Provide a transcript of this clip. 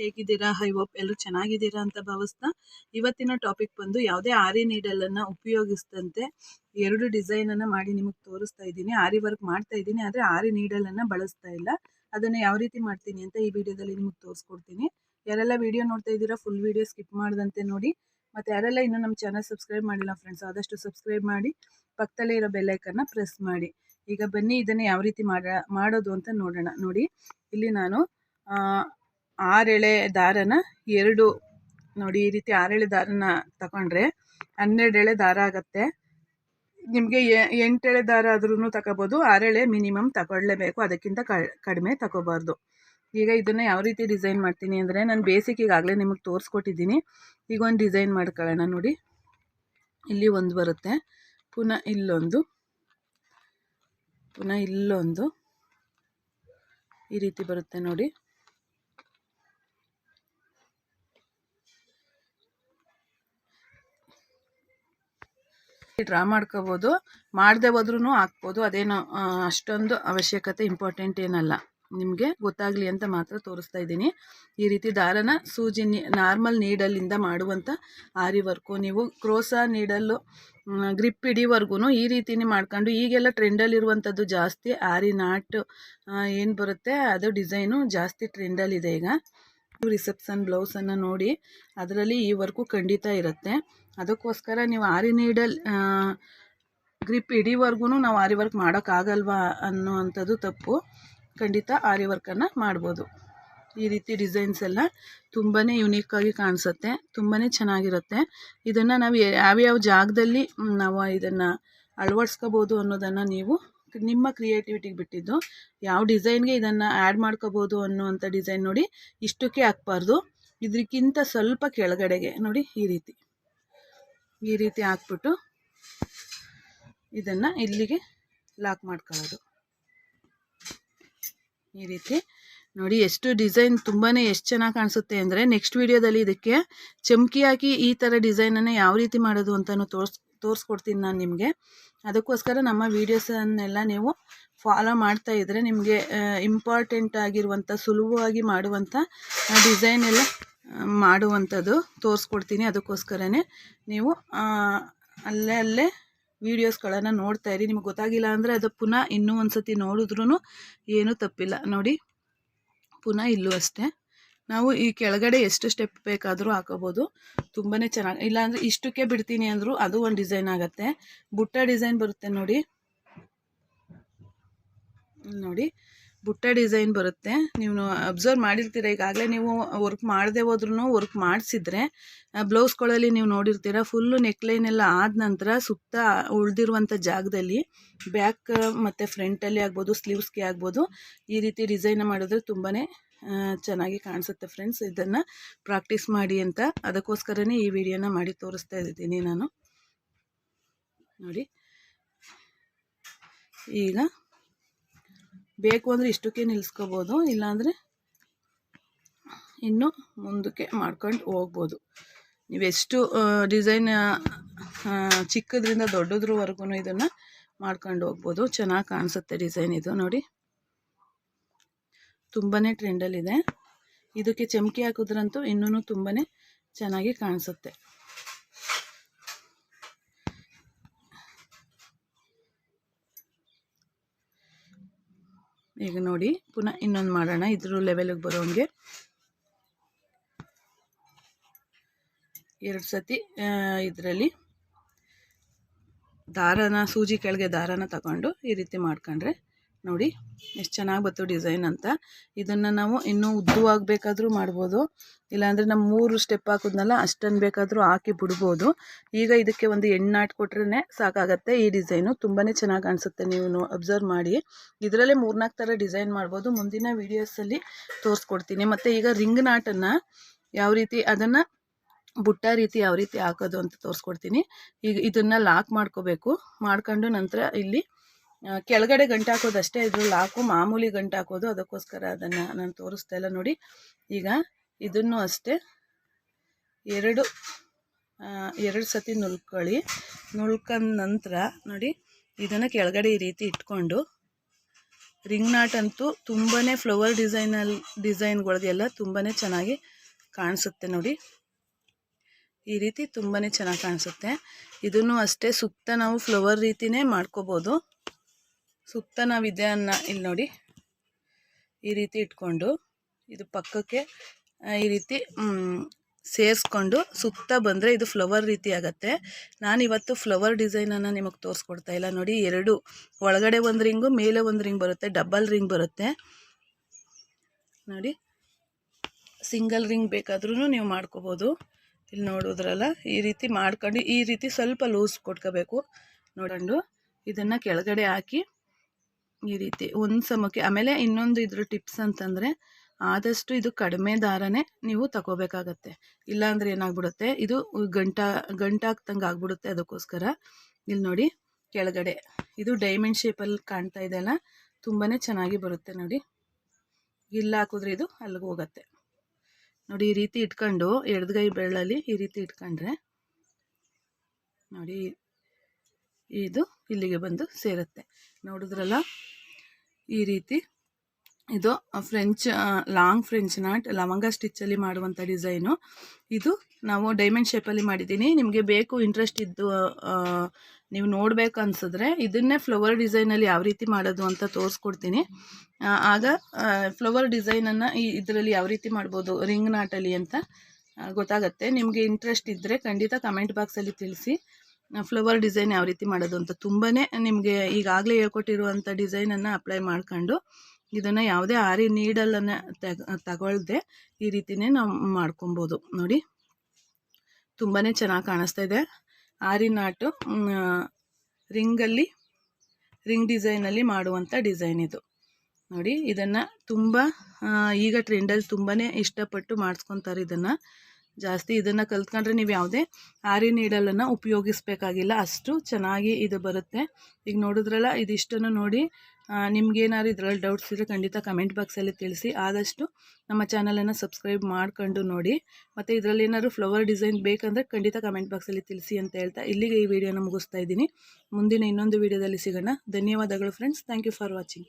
ಹೇಗಿದ್ದೀರಾ? I hope ಎಲ್ಲರೂ ಚೆನ್ನಾಗಿದ್ದೀರಾ ಅಂತ ಭಾವಿಸ್ತಾ ಇವತ್ತಿನ ಟಾಪಿಕ್ ಬಂದು ಯಾವುದೇ ಆರಿ ನೀಡಲನ್ನು ಉಪಯೋಗಿಸಿದಂತೆ ಎರಡು ಡಿಸೈನನ್ನು ಮಾಡಿ ನಿಮಗೆ ತೋರಿಸ್ತಾ ಇದ್ದೀನಿ. ಆರಿ ವರ್ಕ್ ಮಾಡ್ತಾ ಇದ್ದೀನಿ, ಆದರೆ ಆರಿ ನೀಡಲನ್ನು ಬಳಸ್ತಾ ಇಲ್ಲ. ಅದನ್ನು ಯಾವ ರೀತಿ ಮಾಡ್ತೀನಿ ಅಂತ ಈ ವಿಡಿಯೋದಲ್ಲಿ ನಿಮಗೆ ತೋರಿಸ್ಕೊಡ್ತೀನಿ. ಯಾರೆಲ್ಲ ವಿಡಿಯೋ ನೋಡ್ತಾ ಇದ್ದೀರಾ ಫುಲ್ ವಿಡಿಯೋ ಸ್ಕಿಪ್ ಮಾಡದಂತೆ ನೋಡಿ. ಮತ್ತು ಯಾರೆಲ್ಲ ಇನ್ನೂ ನಮ್ಮ ಚಾನಲ್ ಸಬ್ಸ್ಕ್ರೈಬ್ ಮಾಡಿಲ್ಲ ಫ್ರೆಂಡ್ಸ್ ಆದಷ್ಟು ಸಬ್ಸ್ಕ್ರೈಬ್ ಮಾಡಿ. ಪಕ್ಕದಲ್ಲೇ ಇರೋ ಬೆಲ್ಲೈಕನ್ನ ಪ್ರೆಸ್ ಮಾಡಿ. ಈಗ ಬನ್ನಿ, ಇದನ್ನು ಯಾವ ರೀತಿ ಮಾಡ, ಮಾಡೋದು ಅಂತ ನೋಡೋಣ, ನೋಡಿ. ಇಲ್ಲಿ ನಾನು ಆರೆಳೆ ದಾರನ ಎರಡು, ನೋಡಿ ಈ ರೀತಿ ಆರೆಳೆ ದಾರನ ತಗೊಂಡ್ರೆ ಹನ್ನೆರಡು ಎಳೆ ದಾರ ಆಗುತ್ತೆ. ನಿಮಗೆ ಎಂಟೆಳೆ ದಾರ ಆದ್ರೂ ತಗೋಬೋದು, ಆರೆಳೆ ಮಿನಿಮಮ್ ತಗೊಳ್ಳೇಬೇಕು, ಅದಕ್ಕಿಂತ ಕಡಿಮೆ ತಗೋಬಾರ್ದು. ಈಗ ಇದನ್ನು ಯಾವ ರೀತಿ ಡಿಸೈನ್ ಮಾಡ್ತೀನಿ ಅಂದರೆ ನಾನು ಬೇಸಿಕ್ ಈಗಾಗಲೇ ನಿಮಗೆ ತೋರಿಸ್ಕೊಟ್ಟಿದ್ದೀನಿ. ಈಗ ಒಂದು ಡಿಸೈನ್ ಮಾಡ್ಕೊಳ್ಳೋಣ ನೋಡಿ. ಇಲ್ಲಿ ಒಂದು ಬರುತ್ತೆ, ಪುನಃ ಇಲ್ಲೊಂದು ಪುನಃ ಇಲ್ಲೊಂದು. ಈ ರೀತಿ ಬರುತ್ತೆ ನೋಡಿ. ಡ್ರಾ ಮಾಡ್ಕೋಬೋದು. ಮಾಡದೆ ಹೋದ್ರೂ ಹಾಕ್ಬೋದು. ಅದೇನು ಅಷ್ಟೊಂದು ಅವಶ್ಯಕತೆ ಇಂಪಾರ್ಟೆಂಟ್ ಏನಲ್ಲ. ನಿಮಗೆ ಗೊತ್ತಾಗಲಿ ಅಂತ ಮಾತ್ರ ತೋರಿಸ್ತಾ ಇದ್ದೀನಿ. ಈ ರೀತಿ ದಾರನ ಸೂಜಿ ನಾರ್ಮಲ್ ನೀಡಲ್ಲಿಂದ ಮಾಡುವಂಥ ಆರಿ ವರ್ಕು ನೀವು ಕ್ರೋಸಾ ನೀಡಲ್ಲು ಗ್ರಿಪ್ ಹಿಡಿವರೆಗೂ ಈ ರೀತಿನೇ ಮಾಡ್ಕೊಂಡು, ಈಗೆಲ್ಲ ಟ್ರೆಂಡಲ್ಲಿರುವಂಥದ್ದು ಜಾಸ್ತಿ. ಆರಿ ನಾಟ್ ಏನು ಬರುತ್ತೆ, ಅದು ಡಿಸೈನು ಜಾಸ್ತಿ ಟ್ರೆಂಡಲ್ಲಿದೆ ಈಗ. ರಿಸೆಪ್ಷನ್ ಬ್ಲೌಸನ್ನು ನೋಡಿ, ಅದರಲ್ಲಿ ಈ ವರ್ಕು ಖಂಡಿತ ಇರುತ್ತೆ. ಅದಕ್ಕೋಸ್ಕರ ನೀವು ಆರಿ ನೀಡಲ್ ಗ್ರಿಪ್ ಇಡೀವರೆಗೂ ನಾವು ಆರಿ ವರ್ಕ್ ಮಾಡೋಕ್ಕಾಗಲ್ವಾ ಅನ್ನೋ ತಪ್ಪು. ಖಂಡಿತ ಆರಿ ವರ್ಕನ್ನು ಮಾಡ್ಬೋದು. ಈ ರೀತಿ ಡಿಸೈನ್ಸ್ ಎಲ್ಲ ತುಂಬಾ ಯುನೀಕಾಗಿ ಕಾಣಿಸುತ್ತೆ ತುಂಬಾ ಚೆನ್ನಾಗಿರುತ್ತೆ. ಇದನ್ನು ನಾವು ಯಾವ್ಯಾವ ಜಾಗದಲ್ಲಿ ನಾವು ಇದನ್ನು ಅಳವಡಿಸ್ಕೋಬೋದು ಅನ್ನೋದನ್ನು ನೀವು ನಿಮ್ಮ ಕ್ರಿಯೇಟಿವಿಟಿಗೆ ಬಿಟ್ಟಿದ್ದು, ಯಾವ ಡಿಸೈನ್ಗೆ ಇದನ್ನು ಆ್ಯಡ್ ಮಾಡ್ಕೋಬೋದು ಅನ್ನುವಂಥ ಡಿಸೈನ್ ನೋಡಿ ಇಷ್ಟಕ್ಕೆ ಹಾಕ್ಬಾರ್ದು. ಇದಕ್ಕಿಂತ ಸ್ವಲ್ಪ ಕೆಳಗಡೆಗೆ ನೋಡಿ ಈ ರೀತಿ. ಈ ರೀತಿ ಹಾಕ್ಬಿಟ್ಟು ಇದನ್ನು ಇಲ್ಲಿಗೆ ಲಾಕ್ ಮಾಡ್ಕೊಳ್ಳೋದು. ಈ ರೀತಿ ನೋಡಿ ಎಷ್ಟು ಡಿಸೈನ್ ತುಂಬಾ ಎಷ್ಟು ಚೆನ್ನಾಗಿ ಕಾಣಿಸುತ್ತೆ ಅಂದರೆ ನೆಕ್ಸ್ಟ್ ವೀಡಿಯೋದಲ್ಲಿ ಇದಕ್ಕೆ ಚಮಕಿ ಹಾಕಿ ಈ ಥರ ಡಿಸೈನನ್ನು ಯಾವ ರೀತಿ ಮಾಡೋದು ಅಂತಲೂ ತೋರ್ಸ್ ತೋರಿಸ್ಕೊಡ್ತೀನಿ ನಾನು ನಿಮಗೆ. ಅದಕ್ಕೋಸ್ಕರ ನಮ್ಮ ವೀಡಿಯೋಸನ್ನೆಲ್ಲ ನೀವು ಫಾಲೋ ಮಾಡ್ತಾ ಇದ್ದರೆ ನಿಮಗೆ ಇಂಪಾರ್ಟೆಂಟ್ ಆಗಿರುವಂಥ ಸುಲಭವಾಗಿ ಮಾಡುವಂಥ ಡಿಸೈನ್ ಎಲ್ಲ ಮಾಡುವಂಥದ್ದು ತೋರಿಸ್ಕೊಡ್ತೀನಿ ಅದಕ್ಕೋಸ್ಕರನೇ ನೀವು ಅಲ್ಲೇ ಅಲ್ಲೇ ವೀಡಿಯೋಸ್ಗಳನ್ನು ನೋಡ್ತಾ ಇರಿ. ನಿಮ್ಗೆ ಗೊತ್ತಾಗಿಲ್ಲ ಅಂದರೆ ಅದು ಪುನಃ ಇನ್ನೂ ಒಂದು ಸತಿ ನೋಡಿದ್ರೂ ಏನೂ ತಪ್ಪಿಲ್ಲ. ನೋಡಿ, ಪುನಃ ಇಲ್ಲೂ ಅಷ್ಟೇ. ನಾವು ಈ ಕೆಳಗಡೆ ಎಷ್ಟು ಸ್ಟೆಪ್ ಬೇಕಾದರೂ ಹಾಕೋಬೋದು. ತುಂಬಾ ಚೆನ್ನಾಗಿ ಇಲ್ಲಾಂದರೆ ಇಷ್ಟಕ್ಕೆ ಬಿಡ್ತೀನಿ ಅಂದರೂ ಅದು ಒಂದು ಡಿಸೈನ್ ಆಗುತ್ತೆ. ಬುಟ್ಟ ಡಿಸೈನ್ ಬರುತ್ತೆ ನೋಡಿ. ನೋಡಿ ಬುಟ್ಟ ಡಿಸೈನ್ ಬರುತ್ತೆ. ನೀವು ಅಬ್ಸರ್ವ್ ಮಾಡಿರ್ತೀರ? ಈಗಾಗಲೇ ನೀವು ವರ್ಕ್ ಮಾಡದೆ ಹೋದ್ರೂ ವರ್ಕ್ ಮಾಡಿಸಿದ್ರೆ ಬ್ಲೌಸ್ಗಳಲ್ಲಿ ನೀವು ನೋಡಿರ್ತೀರ ಫುಲ್ಲು ನೆಕ್ಲೈನ್ ಎಲ್ಲ ಆದ ನಂತರ ಸುತ್ತ ಉಳಿದಿರುವಂಥ ಜಾಗದಲ್ಲಿ ಬ್ಯಾಕ್ ಮತ್ತು ಫ್ರಂಟಲ್ಲಿ ಆಗ್ಬೋದು ಸ್ಲೀವ್ಸ್ಗೆ ಆಗ್ಬೋದು, ಈ ರೀತಿ ಡಿಸೈನ್ ಮಾಡಿದ್ರೆ ತುಂಬಾ ಚೆನ್ನಾಗಿ ಕಾಣಿಸುತ್ತೆ ಫ್ರೆಂಡ್ಸ್ ಇದನ್ನು ಪ್ರಾಕ್ಟೀಸ್ ಮಾಡಿ ಅಂತ ಅದಕ್ಕೋಸ್ಕರನೇ ಈ ವಿಡಿಯೋನ ಮಾಡಿ ತೋರಿಸ್ತಾ ಇದ್ದೀನಿ ನಾನು. ನೋಡಿ. ಈಗ ಬೇಕು ಅಂದರೆ ಇಷ್ಟಕ್ಕೆ ನಿಲ್ಲಿಸ್ಕೋಬೋದು ಇಲ್ಲಾಂದರೆ ಇನ್ನು ಮುಂದಕ್ಕೆ ಮಾಡ್ಕೊಂಡು ಹೋಗ್ಬೋದು. ನೀವೆಷ್ಟು ಡಿಸೈನ್ ಚಿಕ್ಕದ್ರಿಂದ ದೊಡ್ಡದ್ರವರೆಗೂ ಇದನ್ನು ಮಾಡ್ಕೊಂಡು ಹೋಗ್ಬೋದು. ಚೆನ್ನಾಗಿ ಕಾಣಿಸುತ್ತೆ ಡಿಸೈನ್ ಇದು ನೋಡಿ. ತುಂಬಾ ಟ್ರೆಂಡಲ್ಲಿದೆ. ಇದಕ್ಕೆ ಚಮಕಿ ಹಾಕಿದ್ರಂತೂ ಇನ್ನೂ ತುಂಬಾ ಚೆನ್ನಾಗಿ ಕಾಣಿಸುತ್ತೆ. ಈಗ ನೋಡಿ, ಪುನಃ ಇನ್ನೊಂದು ಮಾಡೋಣ. ಇದ್ರ ಲೆವೆಲಿಗೆ ಬರೋಂಗೆ. ಎರಡು ಸತಿ ಇದರಲ್ಲಿ ದಾರನ, ಸೂಜಿ ಕೆಳಗೆ ದಾರನ ತಗೊಂಡು ಈ ರೀತಿ ಮಾಡ್ಕೊಂಡ್ರೆ ನೋಡಿ ಎಷ್ಟು ಚೆನ್ನಾಗಿ ಬತ್ತು ಡಿಸೈನ್ ಅಂತ. ಇದನ್ನು ನಾವು ಇನ್ನೂ ಉದ್ದವಾಗಿ ಬೇಕಾದರೂ ಮಾಡ್ಬೋದು. ಇಲ್ಲಾಂದರೆ ನಮ್ಮ ಮೂರು ಸ್ಟೆಪ್ ಹಾಕಿದ್ನಲ್ಲ ಅಷ್ಟನ್ನು ಬೇಕಾದರೂ ಹಾಕಿ ಬಿಡ್ಬೋದು. ಈಗ ಇದಕ್ಕೆ ಒಂದು ಎಣ್ಣಾಟ್ ಕೊಟ್ರೇ ಸಾಕಾಗತ್ತೆ. ಈ ಡಿಸೈನು ತುಂಬಾ ಚೆನ್ನಾಗಿ ಕಾಣಿಸುತ್ತೆ ನೀವು ಅಬ್ಸರ್ವ್ ಮಾಡಿ. ಇದರಲ್ಲೇ ಮೂರ್ನಾಲ್ಕು ಥರ ಡಿಸೈನ್ ಮಾಡ್ಬೋದು. ಮುಂದಿನ ವೀಡಿಯೋಸಲ್ಲಿ ತೋರಿಸ್ಕೊಡ್ತೀನಿ. ಮತ್ತು ಈಗ ರಿಂಗ್ ನಾಟನ್ನು ಯಾವ ರೀತಿ ಅದನ್ನು ಬುಟ್ಟ ರೀತಿ ಯಾವ ರೀತಿ ಹಾಕೋದು ಅಂತ ತೋರಿಸ್ಕೊಡ್ತೀನಿ. ಈಗ ಇದನ್ನು ಲಾಕ್ ಮಾಡ್ಕೋಬೇಕು. ಮಾಡ್ಕೊಂಡು ನಂತರ ಇಲ್ಲಿ ಕೆಳಗಡೆ ಗಂಟು ಹಾಕೋದು ಅಷ್ಟೇ ಇದ್ರಲ್ಲಿ ಹಾಕು ಮಾಮೂಲಿ ಗಂಟು ಹಾಕೋದು ಅದಕ್ಕೋಸ್ಕರ ಅದನ್ನು ನಾನು ತೋರಿಸ್ತಾ ಇಲ್ಲ ನೋಡಿ. ಈಗ ಇದನ್ನು ಅಷ್ಟೇ, ಎರಡು ಎರಡು ಸತಿ ನುಲ್ಕೊಳ್ಳಿ ನುಲ್ಕೊಂಡ ನಂತರ ನೋಡಿ, ಇದನ್ನು ಕೆಳಗಡೆ ಈ ರೀತಿ ಇಟ್ಕೊಂಡು, ರಿಂಗ್ ನಾಟ್ ಅಂತೂ ತುಂಬಾ ಫ್ಲವರ್ ಡಿಸೈನಲ್ಲಿ ಡಿಸೈನ್ಗಳಿಗೆಲ್ಲ ತುಂಬಾ ಚೆನ್ನಾಗಿ ಕಾಣಿಸುತ್ತೆ ನೋಡಿ. ಈ ರೀತಿ ತುಂಬಾ ಚೆನ್ನಾಗಿ ಕಾಣಿಸುತ್ತೆ. ಇದನ್ನು ಅಷ್ಟೇ ಸುತ್ತ ನಾವು ಫ್ಲವರ್ ರೀತಿನೇ ಮಾಡ್ಕೋಬೋದು. ಸುತ್ತ ನಾವು ಅನ್ನ ಇಲ್ಲಿ ನೋಡಿ. ಈ ರೀತಿ ಇಟ್ಕೊಂಡು ಇದು ಪಕ್ಕಕ್ಕೆ ಈ ರೀತಿ ಸೇರಿಸ್ಕೊಂಡು ಸುತ್ತ ಬಂದರೆ ಇದು ಫ್ಲವರ್ ರೀತಿ ಆಗುತ್ತೆ. ನಾನಿವತ್ತು ಫ್ಲವರ್ ಡಿಸೈನನ್ನು ನಿಮಗೆ ತೋರಿಸ್ಕೊಡ್ತಾ ಇಲ್ಲ. ನೋಡಿ, ಎರಡು, ಒಳಗಡೆ ಒಂದು ರಿಂಗು, ಮೇಲೆ ಒಂದು ರಿಂಗ್ ಬರುತ್ತೆ, ಡಬಲ್ ರಿಂಗ್ ಬರುತ್ತೆ. ನೋಡಿ, ಸಿಂಗಲ್ ರಿಂಗ್ ಬೇಕಾದ್ರೂ ನೀವು ಮಾಡ್ಕೋಬೋದು. ಇಲ್ಲಿ ನೋಡೋದ್ರಲ್ಲ, ಈ ರೀತಿ ಮಾಡ್ಕೊಂಡು, ಈ ರೀತಿ ಸ್ವಲ್ಪ ಲೂಸ್ ಕೊಟ್ಕೋಬೇಕು. ನೋಡಂಡು ಇದನ್ನು ಕೆಳಗಡೆ ಹಾಕಿ ಈ ರೀತಿ ಒಂದು ಸಮಕ್ಕೆ, ಆಮೇಲೆ ಇನ್ನೊಂದು ಇದ್ರ ಟಿಪ್ಸ್ ಅಂತಂದರೆ, ಆದಷ್ಟು ಇದು ಕಡಿಮೆ ದಾರನೇ ನೀವು ತಗೋಬೇಕಾಗತ್ತೆ. ಇಲ್ಲಾಂದರೆ ಏನಾಗ್ಬಿಡುತ್ತೆ, ಇದು ಗಂಟ, ಗಂಟಾಗ್ತಂಗೆ ಆಗ್ಬಿಡುತ್ತೆ ಅದಕ್ಕೋಸ್ಕರ. ಇಲ್ಲಿ ನೋಡಿ, ಕೆಳಗಡೆ. ಇದು ಡೈಮಂಡ್ ಶೇಪಲ್ಲಿ ಕಾಣ್ತಾ ಇದೆಯಲ್ಲ ತುಂಬಾ ಚೆನ್ನಾಗಿ ಬರುತ್ತೆ ನೋಡಿ. ಇಲ್ಲ ಹಾಕಿದ್ರೆ ಇದು ಅಲ್ಲಿಗೆ ಹೋಗುತ್ತೆ. ನೋಡಿ, ಈ ರೀತಿ ಇಟ್ಕೊಂಡು ಎಡಗೈ ಬೆರಳಲ್ಲಿ ಈ ರೀತಿ ಇಟ್ಕೊಂಡ್ರೆ, ನೋಡಿ ಇದು ಇಲ್ಲಿಗೆ ಬಂದು ಸೇರುತ್ತೆ. ನೋಡಿದ್ರಲ್ಲ? ಈ ರೀತಿ. ಇದು ಫ್ರೆಂಚ್ ಲಾಂಗ್ ಫ್ರೆಂಚ್ ನಾಟ್, ಲವಂಗ ಸ್ಟಿಚ್ಚಲ್ಲಿ ಮಾಡುವಂಥ ಡಿಸೈನು. ಇದು ನಾವು ಡೈಮಂಡ್ ಶೇಪಲ್ಲಿ ಮಾಡಿದ್ದೀನಿ. ನಿಮಗೆ ಬೇಕು, ಇಂಟ್ರೆಸ್ಟ್ ಇದ್ದು ನೀವು ನೋಡಬೇಕು ಅನ್ಸಿದ್ರೆ ಇದನ್ನೇ ಫ್ಲವರ್ ಡಿಸೈನಲ್ಲಿ ಯಾವ ರೀತಿ ಮಾಡೋದು ಅಂತ ತೋರಿಸ್ಕೊಡ್ತೀನಿ. ಆಗ ಫ್ಲವರ್ ಡಿಸೈನನ್ನು ಈ ಇದರಲ್ಲಿ ಯಾವ ರೀತಿ ಮಾಡ್ಬೋದು, ರಿಂಗ್ ನಾಟಲ್ಲಿ ಅಂತ ಗೊತ್ತಾಗತ್ತೆ. ನಿಮಗೆ ಇಂಟ್ರೆಸ್ಟ್ ಇದ್ದರೆ ಖಂಡಿತ ಕಮೆಂಟ್ ಬಾಕ್ಸಲ್ಲಿ ತಿಳಿಸಿ. ಫ್ಲವರ್ ಡಿಸೈನ್ ಯಾವ ರೀತಿ ಮಾಡೋದು ಅಂತ ತುಂಬಾ ನಿಮಗೆ ಈಗಾಗಲೇ ಹೇಳ್ಕೊಟ್ಟಿರುವಂಥ ಡಿಸೈನನ್ನು ಅಪ್ಲೈ ಮಾಡ್ಕೊಂಡು ಇದನ್ನು ಯಾವುದೇ ಆರಿ ನೀಡಲನ್ನು ತೆಗ, ತಗೊಳ್ದೆ ಈ ರೀತಿನೇ ನಾವು ಮಾಡ್ಕೊಬೋದು. ನೋಡಿ ತುಂಬಾ ಚೆನ್ನಾಗಿ ಕಾಣಿಸ್ತಾ ಇದೆ. ಆರಿ ನಾಟು ರಿಂಗಲ್ಲಿ, ರಿಂಗ್ ಡಿಸೈನಲ್ಲಿ ಮಾಡುವಂಥ ಡಿಸೈನ್ ಇದು. ನೋಡಿ, ಇದನ್ನು ತುಂಬ ಈಗ ಟ್ರೆಂಡಲ್ಲಿ ತುಂಬಾ ಇಷ್ಟಪಟ್ಟು ಮಾಡಿಸ್ಕೊತಾರೆ ಇದನ್ನು. ಜಾಸ್ತಿ ಇದನ್ನು ಕಲ್ತ್ಕೊಂಡ್ರೆ ನೀವು ಯಾವುದೇ ಆರಿ ನೀಡಲನ್ನು ಉಪಯೋಗಿಸ್ಬೇಕಾಗಿಲ್ಲ. ಅಷ್ಟು ಚೆನ್ನಾಗಿ ಇದು ಬರುತ್ತೆ. ಈಗ ನೋಡಿದ್ರಲ್ಲ, ಇದಿಷ್ಟನ್ನು ನೋಡಿ ನಿಮ್ಗೇನಾದ್ರು ಇದರಲ್ಲಿ ಡೌಟ್ಸ್ ಇದ್ದರೆ ಖಂಡಿತ ಕಮೆಂಟ್ ಬಾಕ್ಸಲ್ಲಿ ತಿಳಿಸಿ. ಆದಷ್ಟು ನಮ್ಮ ಚಾನಲನ್ನು ಸಬ್ಸ್ಕ್ರೈಬ್ ಮಾಡ್ಕೊಂಡು ನೋಡಿ. ಮತ್ತು ಇದರಲ್ಲಿ ಏನಾದ್ರು ಫ್ಲವರ್ ಡಿಸೈನ್ ಬೇಕಂದರೆ ಖಂಡಿತ ಕಮೆಂಟ್ ಬಾಕ್ಸಲ್ಲಿ ತಿಳಿಸಿ ಅಂತ ಹೇಳ್ತಾ ಇಲ್ಲಿಗೆ ಈ ವಿಡಿಯೋನ ಮುಗಿಸ್ತಾ ಇದ್ದೀನಿ. ಮುಂದಿನ ಇನ್ನೊಂದು ವಿಡಿಯೋದಲ್ಲಿ ಸಿಗೋಣ. ಧನ್ಯವಾದಗಳು friends thank you for watching